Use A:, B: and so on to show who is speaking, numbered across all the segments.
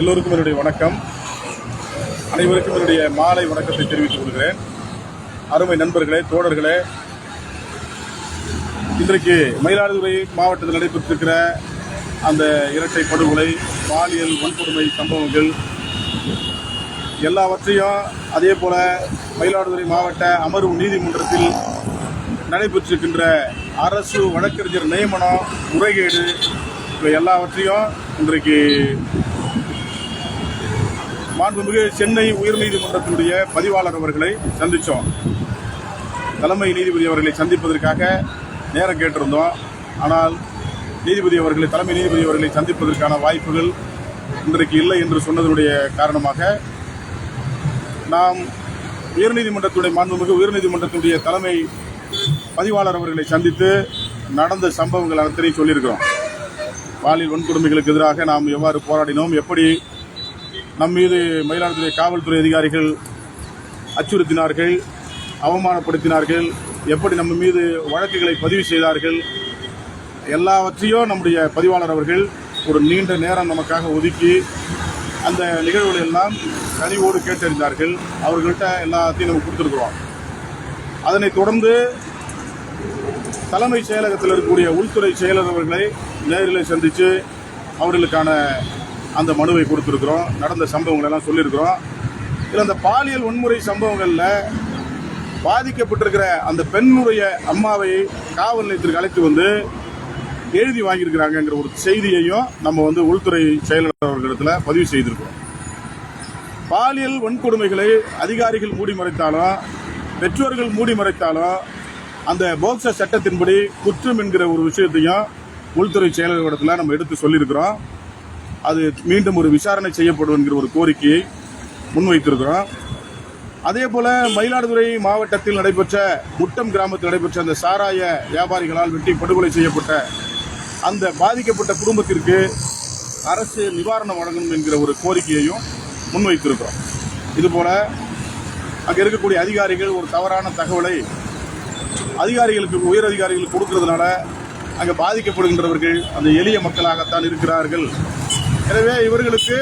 A: எல்லோருக்கும் என்னுடைய வணக்கம். அனைவருக்கும் என்னுடைய மாலை வணக்கத்தை தெரிவித்துக் கொள்கிறேன். அருமை நண்பர்களே தோழர்களே இன்றைக்கு மயிலாடுதுறை மாவட்டத்தில் நடைபெற்றிருக்கிற அந்த இரட்டை படுகொலை பாலியல் வன்கொடுமை சம்பவங்கள் எல்லாவற்றையும் அதே போல மயிலாடுதுறை மாவட்ட அமர்வு நீதிமன்றத்தில் நடைபெற்றிருக்கின்ற அரசு வழக்கறிஞர் நியமனம் முறைகேடு இவை எல்லாவற்றையும் இன்றைக்கு மாண்புமிகு சென்னை உயர்நீதிமன்றத்தினுடைய பதிவாளர் அவர்களை சந்தித்தோம் தலைமை நீதிபதி அவர்களை சந்திப்பதற்காக நேரம் கேட்டிருந்தோம். ஆனால் நீதிபதி அவர்களை தலைமை நீதிபதி அவர்களை சந்திப்பதற்கான வாய்ப்புகள் இன்றைக்கு இல்லை என்று சொன்னதனுடைய காரணமாக நாம் உயர்நீதிமன்றத்துடைய மாண்புமிகு உயர்நீதிமன்றத்துடைய தலைமை பதிவாளர் அவர்களை சந்தித்து நடந்த சம்பவங்கள் அத்தனை சொல்லியிருக்கிறோம். பாலியல் வன்கொடுமைகளுக்கு எதிராக நாம் எவ்வாறு போராடினோம்? எப்படி நம் மீது மயிலாடுதுறை காவல்துறை அதிகாரிகள் அச்சுறுத்தினார்கள்? அவமானப்படுத்தினார்கள்? எப்படி நம்ம மீது வழக்குகளை பதிவு செய்தார்கள்? எல்லாவற்றையும் நம்முடைய பதிவாளர் அவர்கள் ஒரு நீண்ட நேரம் நமக்காக ஒதுக்கி அந்த நிகழ்வுகளை எல்லாம் கனிவோடு கேட்டறிந்தார்கள். அவர்கள்ட்ட எல்லாத்தையும் நம்ம கொடுத்துருக்குறோம். அதனைத் தொடர்ந்து தலைமைச் செயலகத்தில் இருக்கக்கூடிய உள்துறை செயலர் அவர்களை நேரில் சந்தித்து அவர்களுக்கான அந்த மனுவை கொடுத்துருக்குறோம். நடந்த சம்பவங்களெல்லாம் சொல்லியிருக்கிறோம். இதில் அந்த பாலியல் வன்முறை சம்பவங்களில் பாதிக்கப்பட்டிருக்கிற அந்த பெண்ணுடைய அம்மாவை காவல் நிலையத்திற்கு அழைத்து வந்து எழுதி வாங்கியிருக்கிறாங்கங்கிற ஒரு செய்தியையும் நம்ம வந்து உள்துறை செயலர் அவர்களிடத்தில் பதிவு செய்திருக்கிறோம். பாலியல் வன்கொடுமைகளை அதிகாரிகள் மூடி மறைத்தாலும் பெற்றோர்கள் மூடி மறைத்தாலும் அந்த போக்ச சட்டத்தின்படி குற்றம் என்கிற ஒரு விஷயத்தையும் உள்துறை செயலகத்தில் நம்ம எடுத்து சொல்லியிருக்கிறோம். அது மீண்டும் ஒரு விசாரணை செய்யப்படும் என்கிற ஒரு கோரிக்கையை முன்வைத்திருக்கிறோம். அதே போல மயிலாடுதுறை மாவட்டத்தில் நடைபெற்ற முட்டம் கிராமத்தில் நடைபெற்ற அந்த சாராய வியாபாரிகளால் வெட்டி படுகொலை செய்யப்பட்ட அந்த பாதிக்கப்பட்ட குடும்பத்திற்கு அரசு நிவாரணம் வழங்கணும் என்கிற ஒரு கோரிக்கையையும் முன்வைத்திருக்கிறோம். இதுபோல் அங்கே இருக்கக்கூடிய அதிகாரிகள் ஒரு தவறான தகவலை அதிகாரிகளுக்கு உயர் அதிகாரிகளுக்கு கொடுக்கறதுனால அங்கே பாதிக்கப்படுகின்றவர்கள் அந்த எளிய மக்களாகத்தான் இருக்கிறார்கள். எனவே இவர்களுக்கு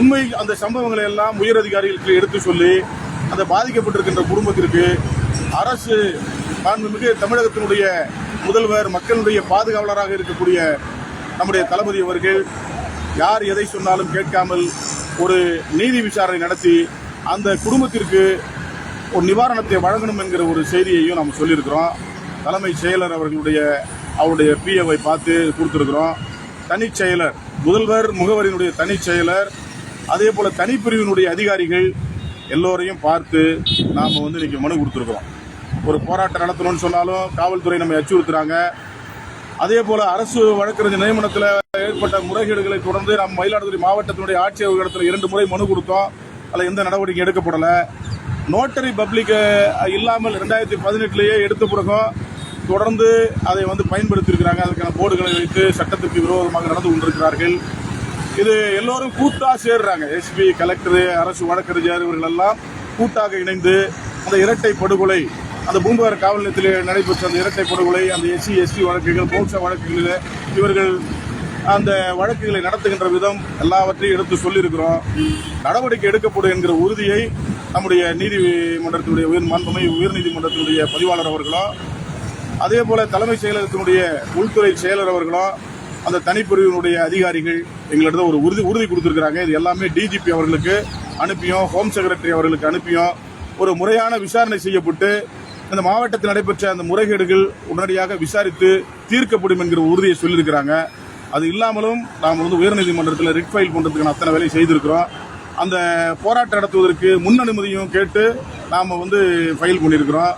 A: உண்மை அந்த சம்பவங்களை எல்லாம் உயர் அதிகாரிகளுக்கு எடுத்து சொல்லி அந்த பாதிக்கப்பட்டிருக்கின்ற குடும்பத்திற்கு அரசு மாண்புமிகு தமிழகத்தினுடைய முதல்வர் மக்களுடைய பாதுகாவலராக இருக்கக்கூடிய நம்முடைய தளபதி அவர்கள் யார் எதை சொன்னாலும் கேட்காமல் ஒரு நீதி விசாரணை நடத்தி அந்த குடும்பத்திற்கு ஒரு நிவாரணத்தை வழங்கணும் என்கிற ஒரு செய்தியையும் நாம் சொல்லியிருக்கிறோம். தலைமை செயலர் அவர்களுடைய அவருடைய பிஏவை பார்த்து கொடுத்துருக்குறோம். தனிச் செயலர் முதல்வர் முகவரியினுடைய தனிச் செயலர் அதே போல் தனிப்பிரிவினுடைய அதிகாரிகள் எல்லோரையும் பார்த்து நாம் வந்து இன்றைக்கி மனு கொடுத்துருக்குறோம். ஒரு போராட்டம் நடத்தணும்னு சொன்னாலும் காவல்துறை நம்மை அச்சுறுத்துறாங்க. அதே போல் அரசு வழக்கறிஞர் நியமனத்தில் ஏற்பட்ட முறைகேடுகளை தொடர்ந்து நாம் மயிலாடுதுறை மாவட்டத்தினுடைய ஆட்சியர்களிடத்தில் இரண்டு முறை மனு கொடுத்தோம். அதில் எந்த நடவடிக்கை எடுக்கப்படலை. நோட்டரி பப்ளிக் இல்லாமல் ரெண்டாயிரத்தி பதினெட்டுலேயே எடுத்த பிறகும் தொடர்ந்து அதை வந்து பயன்படுத்தியிருக்கிறாங்க. அதுக்கான போர்டுகளை வைத்து சட்டத்துக்கு விரோதமாக நடந்து கொண்டிருக்கிறார்கள். இது எல்லோரும் கூட்டாக சேர்றாங்க. எஸ்பி கலெக்டர் அரசு வழக்கறிஞர் இவர்கள் எல்லாம் கூட்டாக இணைந்து அந்த இரட்டை படுகொலை அந்த பூம்புகார் காவல் நிலையத்தில் நடைபெற்ற அந்த இரட்டை படுகொலை அந்த எஸ்சி எஸ்டி வழக்குகள் போக்சா வழக்குகளில் இவர்கள் அந்த வழக்குகளை நடத்துகின்ற விதம் எல்லாவற்றையும் எடுத்து சொல்லியிருக்கிறோம். நடவடிக்கை எடுக்கப்படும் என்கிற உறுதியை நம்முடைய நீதிமன்றத்தினுடைய உயர் மாண்புமை உயர்நீதிமன்றத்தினுடைய பதிவாளர் அவர்களும் அதே போல தலைமை செயலகத்தினுடைய உள்துறை செயலர் அவர்களும் அந்த தனிப்பிரிவினுடைய அதிகாரிகள் எங்களிடம் ஒரு உறுதி உறுதி கொடுத்திருக்கிறாங்க. இது எல்லாமே டிஜிபி அவர்களுக்கு அனுப்பியும் ஹோம் செக்ரட்டரி அவர்களுக்கு அனுப்பியும் ஒரு முறையான விசாரணை செய்யப்பட்டு இந்த மாவட்டத்தில் நடைபெற்ற அந்த முறைகேடுகள் உடனடியாக விசாரித்து தீர்க்கப்படும் என்கிற உறுதியை சொல்லியிருக்கிறாங்க. அது இல்லாமலும் நாம் வந்து உயர்நீதிமன்றத்தில் ரிட் ஃபைல் பண்ணுறதுக்கான அத்தனை வேலையை செய்திருக்கிறோம். அந்த போராட்டம் நடத்துவதற்கு முன் அனுமதியும் கேட்டு நாம் வந்து ஃபைல் பண்ணியிருக்கிறோம்.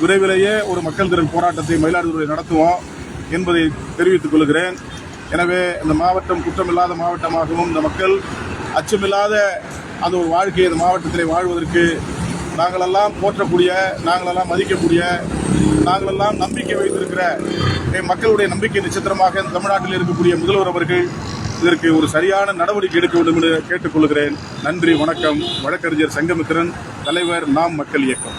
A: விரைவிலேயே ஒரு மக்கள் திறன் போராட்டத்தை மயிலாடுதுறை நடத்துவோம் என்பதை தெரிவித்துக் கொள்கிறேன். எனவே இந்த மாவட்டம் குற்றமில்லாத மாவட்டமாகவும் இந்த மக்கள் அச்சமில்லாத அந்த ஒரு வாழ்க்கையை இந்த மாவட்டத்திலே வாழ்வதற்கு நாங்களெல்லாம் போற்றக்கூடிய நாங்களெல்லாம் மதிக்கக்கூடிய நாங்களெல்லாம் நம்பிக்கை வைத்திருக்கிற என் மக்களுடைய நம்பிக்கை நட்சத்திரமாக தமிழ்நாட்டில் இருக்கக்கூடிய முதல்வர் அவர்கள் இதற்கு ஒரு சரியான நடவடிக்கை எடுக்க வேண்டும் என்று கேட்டுக்கொள்கிறேன் நன்றி வணக்கம். வழக்கறிஞர் சங்கமித்திரன் தலைவர் நாம் மக்கள் இயக்கம்.